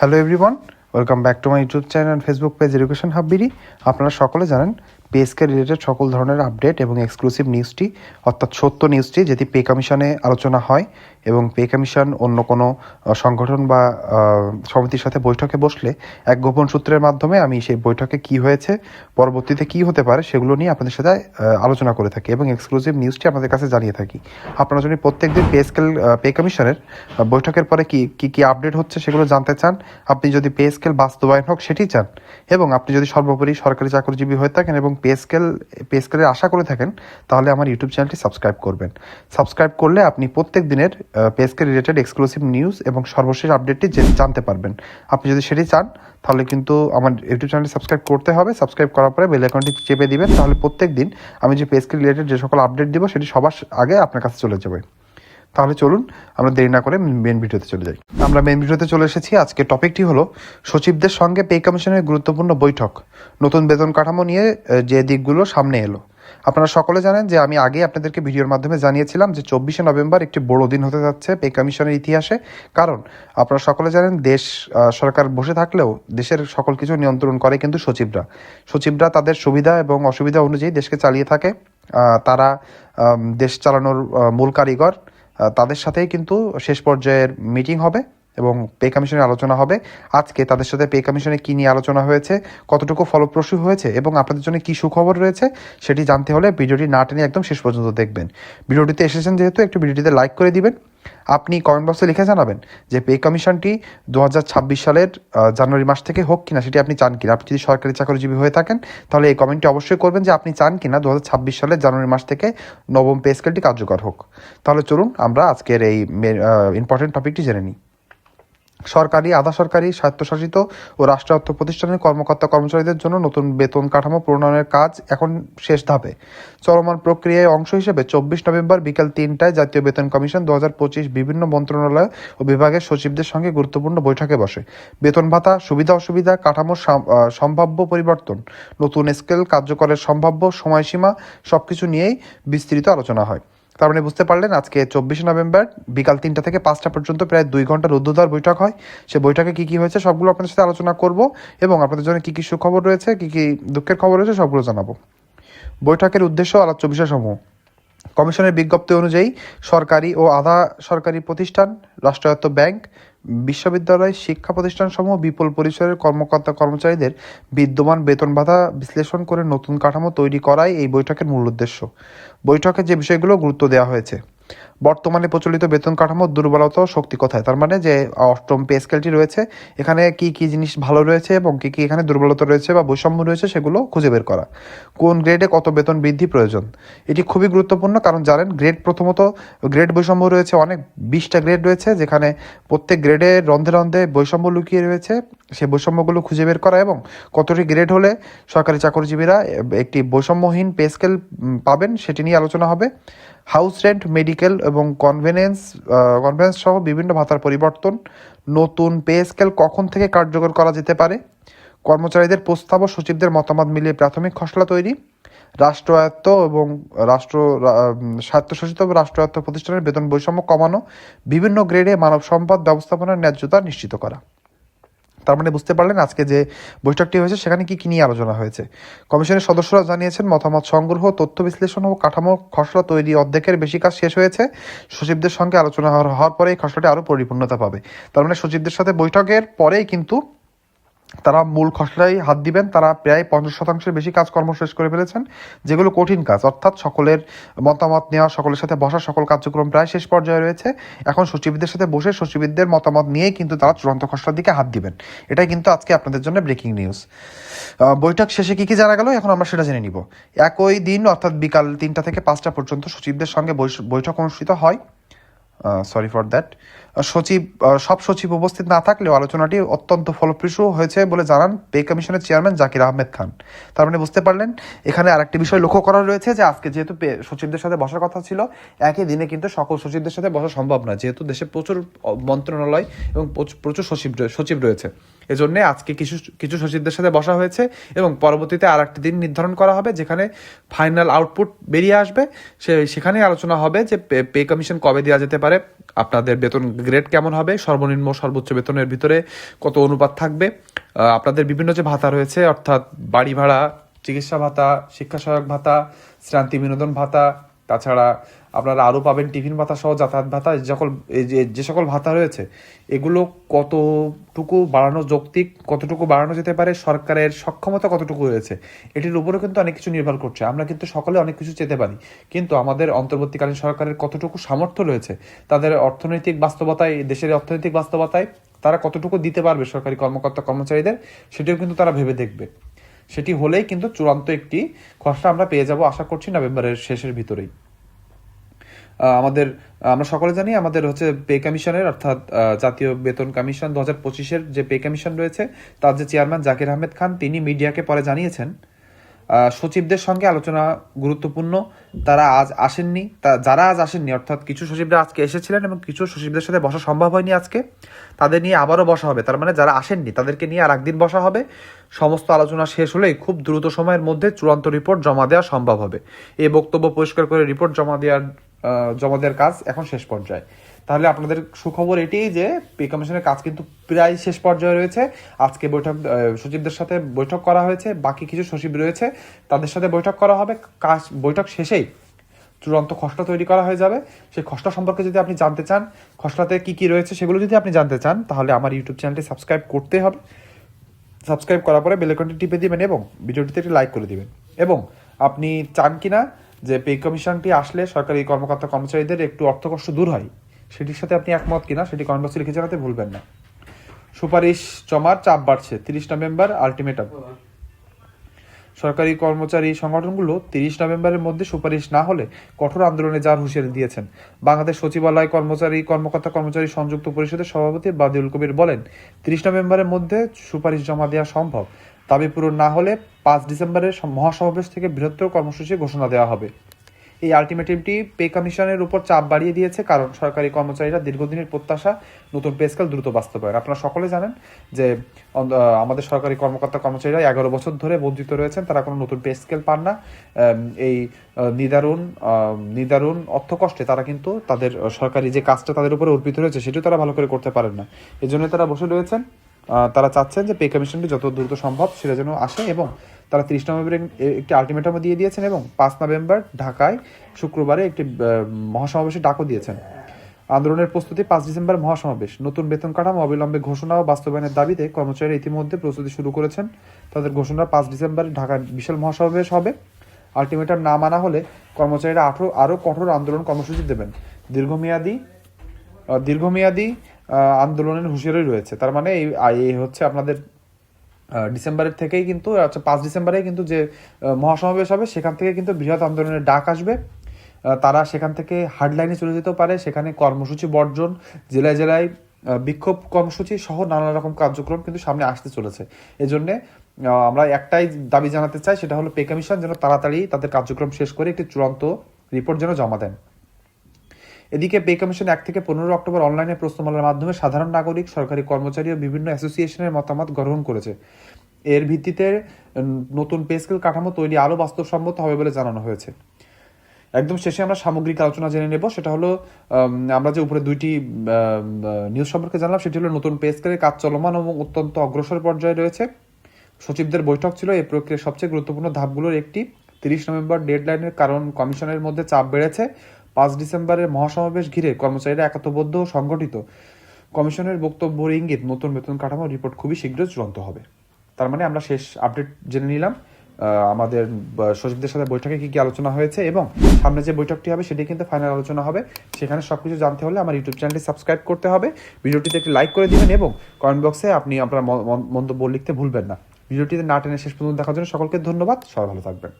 Hello everyone welcome back to my YouTube channel Facebook page education হাববিরি আপনারা সকলে জানেন পেসকে related সকল ধরনের আপডেট এবং এক্সক্লুসিভ নিউজটি অর্থাৎ সত্য নিউজটি যেটি পে কমিশনে আলোচনা হয় এবং পে কমিশন অন্য কোনো সংগঠন বা সমিতির সাথে বৈঠকে বসলে এক গোপন সূত্রের মাধ্যমে আমি সেই বৈঠকে কি হয়েছে, পরবর্তীতে কি হতে পারে সেগুলো নিয়ে আপনাদের সাথে আলোচনা করে থাকি এবং এক্সক্লুসিভ নিউজটি আপনাদের কাছে জানিয়ে থাকি। আপনারা যদি প্রত্যেকদিন পে স্কেল পে কমিশনের বৈঠকের পরে কি কি কি আপডেট হচ্ছে সেগুলো জানতে চান, আপনি যদি পে স্কেল বাস্তবায়ন হোক সেটি চান এবং আপনি যদি সর্বোপরি সরকারি চাকরিজীবী হয়ে থাকেন এবং পে স্কেল পে স্কেলের আশা করে থাকেন, তাহলে আমার ইউটিউব চ্যানেলটি সাবস্ক্রাইব করবেন। সাবস্ক্রাইব করলে আপনি প্রত্যেক দিনের pay scale related exclusive news এবং সর্বশেষ আপডেটটি জেনে- জানতে পারবেন। আপনি যদি সেটি চান, তাহলে কিন্তু আমার ইউটিউব চ্যানেলটি সাবস্ক্রাইব করতে হবে। সাবস্ক্রাইব করার পরে বেল আইকনটি চেপে দিবেন, তাহলে প্রত্যেক দিন আমি যে পে স্কেল রিলেটেড যে সকল আপডেট দিব, সেটি সবার আগে আপনার কাছে চলে যাবে। তাহলে চলুন আমরা দেরি না করে মেন ভিডিওতে চলে যাই। আমরা মেন ভিডিওতে চলে এসেছি। আজকে টপিকটি হলো সচিবদের সঙ্গে পে কমিশনের গুরুত্বপূর্ণ বৈঠক। নতুন বেতন কাঠামো নিয়ে যে দিকগুলো সামনে এলো। আপনারা সকলে জানেন যে আমি আগে আপনাদেরকে ভিডিওর মাধ্যমে জানিয়েছিলাম যে চব্বিশে নভেম্বর একটি বড় দিন হতে যাচ্ছে পে কমিশনের ইতিহাসে। কারণ আপনারা সকলে জানেন দেশ সরকার বসে থাকলেও দেশের সকল কিছু নিয়ন্ত্রণ করে কিন্তু সচিবরা। সচিবরা তাদের সুবিধা এবং অসুবিধা অনুযায়ী দেশকে চালিয়ে থাকে। তারা দেশ চালানোর মূল কারিগর। তাদের সাথেই কিন্তু শেষ পর্যায়ের মিটিং হবে এবং পে কমিশনের আলোচনা হবে। আজকে তাদের সাথে পে কমিশনে কী নিয়ে আলোচনা হয়েছে, কতটুকু ফলপ্রসূ হয়েছে এবং আপনাদের জন্য কী সুখবর রয়েছে সেটি জানতে হলে ভিডিওটি না টেনে একদম শেষ পর্যন্ত দেখবেন। ভিডিওটিতে এসেছেন যেহেতু, একটু ভিডিওটিতে লাইক করে দিবেন। আপনি কমেন্ট বক্সে লিখে জানাবেন যে পে কমিশনটি দু হাজার ছাব্বিশ সালের জানুয়ারি মাস থেকে হোক কিনা সেটি আপনি চান কিনা। আপনি যদি সরকারি চাকরিজীবী হয়ে থাকেন, তাহলে এই কমেন্টটি অবশ্যই করবেন যে আপনি চান কিনা দু সালের জানুয়ারি মাস থেকে নবম পে স্কেলটি কার্যকর হোক। তাহলে চলুন আমরা আজকের এই ইম্পর্টেন্ট টপিকটি জেনে নিই। সরকারি, আধা সরকারি, স্বায়ত্তশাসিত ও রাষ্ট্রায়ত্ত প্রতিষ্ঠানের কর্মকর্তা কর্মচারীদের জন্য নতুন বেতন কাঠামো প্রণয়নের কাজ এখন শেষ ধাপে। চলমান প্রক্রিয়ায় অংশ হিসেবে চব্বিশ নভেম্বর বিকেল তিনটায় জাতীয় বেতন কমিশন দু হাজার পঁচিশ বিভিন্ন মন্ত্রণালয় ও বিভাগের সচিবদের সঙ্গে গুরুত্বপূর্ণ বৈঠকে বসে। বেতন ভাতা, সুবিধা অসুবিধা, কাঠামোর সম্ভাব্য পরিবর্তন, নতুন স্কেল, কার্যকরের সম্ভাব্য সময়সীমা সবকিছু নিয়েই বিস্তৃত আলোচনা হয়। তার মানে বুঝতে পারলেন, আজকে চব্বিশে নভেম্বর বিকাল তিনটা থেকে পাঁচটা পর্যন্ত প্রায় দুই ঘণ্টা রুদ্ধদ্বার বৈঠক হয়। সে বৈঠকে কি কি হয়েছে সবগুলো আপনাদের সাথে আলোচনা করব এবং আপনাদের জন্য কী কী সুখবর রয়েছে, কী কী দুঃখের খবর রয়েছে সবগুলো জানাব। বৈঠকের উদ্দেশ্য আলোচ্য বিষয়সমূহ। কমিশনের বিজ্ঞপ্তি অনুযায়ী সরকারি ও আধা সরকারি প্রতিষ্ঠান, রাষ্ট্রায়ত্ত ব্যাংক, বিশ্ববিদ্যালয়, শিক্ষা প্রতিষ্ঠানসমূহ বিপুল পরিসরের কর্মকর্তা কর্মচারীদের বিদ্যমান বেতন ভাতা বিশ্লেষণ করে নতুন কাঠামো তৈরি করাই এই বৈঠকের মূল উদ্দেশ্য। বৈঠকে যে বিষয়গুলো গুরুত্ব দেওয়া হয়েছে। বর্তমানে প্রচলিত বেতন কাঠামোর দুর্বলতা শক্তি কোথায়? তার মানে যে অষ্টম পে স্কেলটি রয়েছে, এখানে কি কি জিনিস ভালো রয়েছে এবং কি কি এখানে দুর্বলতা রয়েছে বা বৈষম্য রয়েছে সেগুলো খুঁজে বের করা। কোন গ্রেডে কত বেতন বৃদ্ধি প্রয়োজন? এটি খুবই গুরুত্বপূর্ণ কারণ জানেন গ্রেড প্রথমত গ্রেড বৈষম্য রয়েছে অনেক, বিশটা গ্রেড রয়েছে যেখানে প্রত্যেক গ্রেডে রন্ধে রন্ধে বৈষম্য লুকিয়ে রয়েছে। সেই বৈষম্যগুলো খুঁজে বের করা এবং কতটি গ্রেড হলে সরকারি চাকরিজীবীরা একটি বৈষম্যহীন পে স্কেল পাবেন সেটি নিয়ে আলোচনা হবে। হাউস রেন্ট, মেডিকেল এবং কনভেনেন্স কনভেনেন্স সহ বিভিন্ন ভাতার পরিবর্তন। নতুন পে স্কেল কখন থেকে কার্যকর করা যেতে পারে? কর্মচারীদের প্রস্তাব ও সচিবদের মতামত মিলিয়ে প্রাথমিক খসড়া তৈরি। রাষ্ট্রায়ত্ত এবং রাষ্ট্র স্বায়ত্তশাসিত রাষ্ট্রায়ত্ত প্রতিষ্ঠানের বেতন বৈষম্য কমানো, বিভিন্ন গ্রেডে মানব সম্পদ ব্যবস্থাপনার ন্যায্যতা নিশ্চিত করা। তার মানে বুঝতে পারলেন আজকে যে বৈঠকটি হয়েছে, সেখানে কি কী নিয়ে আলোচনা হয়েছে? কমিশনের সদস্যরা জানিয়েছেন, মতামত সংগ্রহ, তথ্য বিশ্লেষণ ও কাঠামো খসড়া তৈরি অর্ধেকের বেশি কাজ শেষ হয়েছে। সচিবদের সঙ্গে আলোচনা হওয়ার পরে এই খসড়াটি আরও পরিপূর্ণতা পাবে। তার মানে সচিবদের সাথে বৈঠকের পরেই কিন্তু তারা মূল খসড়ায় হাত দিবেন, তারা প্রায় পঞ্চাশ শতাংশের বেশি কাজকর্ম শেষ করে ফেলেছেন, যেগুলো কঠিন কাজ। অর্থাৎ সকলের মতামত নেওয়া, সকলের সাথে বসা সকল কার্যক্রম প্রায় শেষ পর্যায়ে রয়েছে। এখন সচিবদের সাথে বসে সচিবদের মতামত নিয়েই কিন্তু তারা চূড়ান্ত খসড়ার দিকে হাত দিবেন। এটাই কিন্তু আজকে আপনাদের জন্য ব্রেকিং নিউজ। বৈঠক শেষে কি কি জানা গেল? এখন আমরা সেটা জেনে নিব। একই দিন, অর্থাৎ বিকাল তিনটা থেকে পাঁচটা পর্যন্ত সচিবদের সঙ্গে বৈঠক অনুষ্ঠিত হয়। সরি ফর দ্যাট সচিব সব সচিব উপস্থিত না থাকলেও আলোচনাটি অত্যন্ত ফলপ্রসূ হয়েছে বলে জানান পে কমিশনের চেয়ারম্যান জাকির আহমেদ খান। তার মানে বুঝতে পারলেন, এখানে আরেকটি বিষয় লক্ষ্য করা রয়েছে যে আজকে যেহেতু সচিবদের সাথে বসার কথা ছিল, একই দিনে কিন্তু সকল সচিবদের সাথে বসা সম্ভব না যেহেতু দেশে প্রচুর মন্ত্রণালয় এবং প্রচ- প্রচুর সচিব সচিব রয়েছে। এজন্য আজকে কিছু কিছু সচিবদের সাথে বসা হয়েছে এবং পরবর্তীতে আর একটি দিন নির্ধারণ করা হবে যেখানে ফাইনাল আউটপুট বেরিয়ে আসবে। সে, সেখানেই আলোচনা হবে যে পে কমিশন কবে দেওয়া যেতে পারে। আপনাদের বেতন গ্রেড কেমন হবে? সর্বনিম্ন সর্বোচ্চ বেতনের ভিতরে কত অনুপাত থাকবে? আপনাদের বিভিন্ন যে ভাতা রয়েছে, অর্থাৎ বাড়ি ভাড়া, চিকিৎসা ভাতা শিক্ষা সহায়ক ভাতা, শ্রান্তি বিনোদন ভাতা তাছাড়া আপনারা আরও পাবেন টিফিন ভাতা সহ যাতায়াত ভাতা সকল যে সকল ভাতা রয়েছে, এগুলো কতটুকু বাড়ানো যৌক্তিক, কতটুকু বাড়ানো যেতে পারে, সরকারের সক্ষমতা কতটুকু রয়েছে, এটির উপরেও কিন্তু অনেক কিছু নির্ভর করছে। আমরা কিন্তু সকলে অনেক কিছু চেতে পারি, কিন্তু আমাদের অন্তর্বর্তীকালীন সরকারের কতটুকু সামর্থ্য রয়েছে, তাদের অর্থনৈতিক বাস্তবতায়, দেশের অর্থনৈতিক বাস্তবতায় তারা কতটুকু দিতে পারবে সরকারি কর্মকর্তা কর্মচারীদের সেটিও কিন্তু তারা ভেবে দেখবে। সেটি হলেই কিন্তু চূড়ান্ত একটি খসড়া আমরা পেয়ে যাব, আশা করছি নভেম্বরের শেষের ভিতরেই। আমাদের, আমরা সকলে জানি আমাদের হচ্ছে পে কমিশনের অর্থাৎ জাতীয় বেতন কমিশন দু হাজার পঁচিশের যে পে কমিশন রয়েছে, তার যে চেয়ারম্যান জাকির আহমেদ খান, তিনি মিডিয়াকে পরে জানিয়েছেন সচিবদের সঙ্গে আলোচনা গুরুত্বপূর্ণ। তারা আজ আসেননি। তা, যারা আজ আসেননি, অর্থাৎ কিছু সচিবরা আজকে এসেছিলেন এবং কিছু সচিবদের সাথে বসা সম্ভব হয়নি আজকে, তাদের নিয়ে আবারও বসা হবে। তার মানে যারা আসেননি, তাদেরকে নিয়ে আর একদিন বসা হবে। সমস্ত আলোচনা শেষ হলেই খুব দ্রুত সময়ের মধ্যে চূড়ান্ত রিপোর্ট জমা দেওয়া সম্ভব হবে। এই বক্তব্য পরিষ্কার করে রিপোর্ট জমা দেওয়ার জমা দেওয়ার কাজ এখন শেষ পর্যায়ে। তাহলে আপনাদের সুখবর এটিই যে পে কমিশনের কাজ কিন্তু প্রায় শেষ পর্যায়ে রয়েছে। আজকে বৈঠক সচিবদের সাথে বৈঠক করা হয়েছে, বাকি কিছু সচিব রয়েছে, তাদের সাথে বৈঠক করা হবে। কাজ, বৈঠক শেষেই চূড়ান্ত খসড়া তৈরি করা হয়ে যাবে। সেই খসড়া সম্পর্কে যদি আপনি জানতে চান, খসড়াতে কি কি রয়েছে সেগুলো যদি আপনি জানতে চান, তাহলে আমার ইউটিউব চ্যানেলটি সাবস্ক্রাইব করতে হবে। সাবস্ক্রাইব করার পরে বেলেকনটি টিপে দিবেন এবং ভিডিওটিতে একটি লাইক করে দিবেন। এবং আপনি চান কিনা যে পে কমিশনটি আসলে সরকারি কর্মকর্তা কর্মচারীদের একটু অর্থকষ্ট দূর হয়, সেটির সাথে আপনি একমত কিনা সেটি কমেন্ট বক্সে লিখে জানাতে ভুলবেন না। সুপারিশ জমার চাপ বাড়ছে, তিরিশ নভেম্বর আলটিমেটাম সরকারি কর্মচারী সংগঠনগুলো তিরিশ নভেম্বরের মধ্যে সুপারিশ না হলে কঠোর আন্দোলনে যাওয়ার হুঁশিয়ারি দিয়েছেন। বাংলাদেশ সচিবালয় কর্মচারী, কর্মকর্তা কর্মচারী সংযুক্ত পরিষদের সভাপতি বাদিউল কবির বলেন, তিরিশ নভেম্বরের মধ্যে সুপারিশ জমা দেওয়া সম্ভব। দাবি পূরণ না হলে পাঁচ ডিসেম্বরের মহাসমাবেশ থেকে বৃহত্তর কর্মসূচি ঘোষণা দেওয়া হবে। এই আলটিমেটামটি পে কমিশনের উপর চাপ বাড়িয়ে দিয়েছে কারণ সরকারি কর্মচারীরা দীর্ঘদিনের প্রত্যাশা, নতুন পে স্কেল দ্রুত বাস্তবায়ন। আপনারা সকলে জানেন যে আমাদের সরকারি কর্মকর্তা কর্মচারীরা এগারো বছর ধরে বঞ্চিত রয়েছেন, তারা কোনো নতুন পে স্কেল পান না। এই নিদারুণ নিদারুণ অর্থকষ্টে তারা কিন্তু তাদের সরকারি যে কাজটা তাদের উপরে অর্পিত রয়েছে, সেটিও তারা ভালো করে করতে পারেন না। এই জন্য তারা বসে রয়েছেন। তারা চাচ্ছেন যে পে কমিশনটি যত দ্রুত সম্ভব সেটা যেন আসে এবং তারা তিরিশ নভেম্বরে একটি আলটিমেটাম দিয়ে দিয়েছেন এবং পাঁচ নভেম্বর ঢাকায় শুক্রবারে একটি আহ, মহাসমাবেশের ডাকও দিয়েছেন। আন্দোলনের প্রস্তুতি পাঁচ ডিসেম্বর মহাসমাবেশ। নতুন বেতন কাঠামো অবিলম্বে ঘোষণা ও বাস্তবায়নের দাবিতে কর্মচারীরা ইতিমধ্যে প্রস্তুতি শুরু করেছেন। তাদের ঘোষণা পাঁচ ডিসেম্বর ঢাকার বিশাল মহাসমাবেশ হবে। আলটিমেটাম না মানা হলে কর্মচারীরা আঠারো আরও কঠোর আন্দোলন কর্মসূচি দেবেন। দীর্ঘমেয়াদী দীর্ঘমেয়াদী আন্দোলনের হুঁশিয়ারি রয়েছে। তার মানে এই হচ্ছে আপনাদের ডিসেম্বরের থেকেই কিন্তু আচ্ছা পাঁচ ডিসেম্বরে কিন্তু যে মহাসমাবেশ হবে, সেখান থেকে কিন্তু বৃহৎ আন্দোলনের ডাক আসবে। তারা সেখান থেকে হার্ডলাইনে চলে যেতেও পারে, সেখানে কর্মসূচি বর্জন, জেলায় জেলায় বিক্ষোভ কর্মসূচি সহ নানা রকম কার্যক্রম কিন্তু সামনে আসতে চলেছে। এজন্যে আমরা একটাই দাবি জানাতে চাই, সেটা হলো পে কমিশন যেন তাড়াতাড়ি তাদের কার্যক্রম শেষ করে একটি চূড়ান্ত রিপোর্ট যেন জমা দেন। এদিকে পে কমিশন এক থেকে পনেরো অক্টোবর অনলাইনে প্রশ্নমালার মাধ্যমে সাধারণ নাগরিক, সরকারি কর্মচারী ও বিভিন্ন অ্যাসোসিয়েশনের মতামত গ্রহণ করেছে। এর ভিত্তিতে নতুন পে স্কেল কাঠামো তৈরি আরও বাস্তবসম্মত হবে বলে জানানো হয়েছে। একদম শেষে আমরা সামগ্রিক আলোচনা জেনে নেব। সেটা হলো আমরা যে উপরে দুইটি নিউজ সম্পর্কে জানলাম, সেটি হলো নতুন পে স্কেলের কাজ চলমান এবং অত্যন্ত অগ্রসর পর্যায়ে রয়েছে। সচিবদের বৈঠক ছিল এই প্রক্রিয়ার সবচেয়ে গুরুত্বপূর্ণ ধাপগুলোর একটি। তিরিশ নভেম্বর ডেডলাইনের কারণ কমিশনের মধ্যে চাপ বেড়েছে। পাঁচ ডিসেম্বরের মহাসমাবেশ ঘিরে কর্মচারীরা একাত্মবদ্ধ ও সংগঠিত। কমিশনের বক্তব্যের ইঙ্গিত, নতুন বেতন কাঠামো রিপোর্ট খুবই শীঘ্রই চূড়ান্ত হবে। তার মানে আমরা শেষ আপডেট জেনে নিলাম। আমাদের সচিবদের সাথে বৈঠকে কি কি আলোচনা হয়েছে এবং সামনে যে বৈঠকটি হবে সেটি কিন্তু ফাইনাল আলোচনা হবে। সেখানে সবকিছু জানতে হলে আমার ইউটিউব চ্যানেলটি সাবস্ক্রাইব করতে হবে। ভিডিওটিতে একটি লাইক করে দিবেন এবং কমেন্ট বক্সে আপনি আপনার মন্তব্য লিখতে ভুলবেন না। ভিডিওটিতে না টেনে শেষ পর্যন্ত দেখার জন্য সকলকে ধন্যবাদ। সবাই ভালো থাকবেন।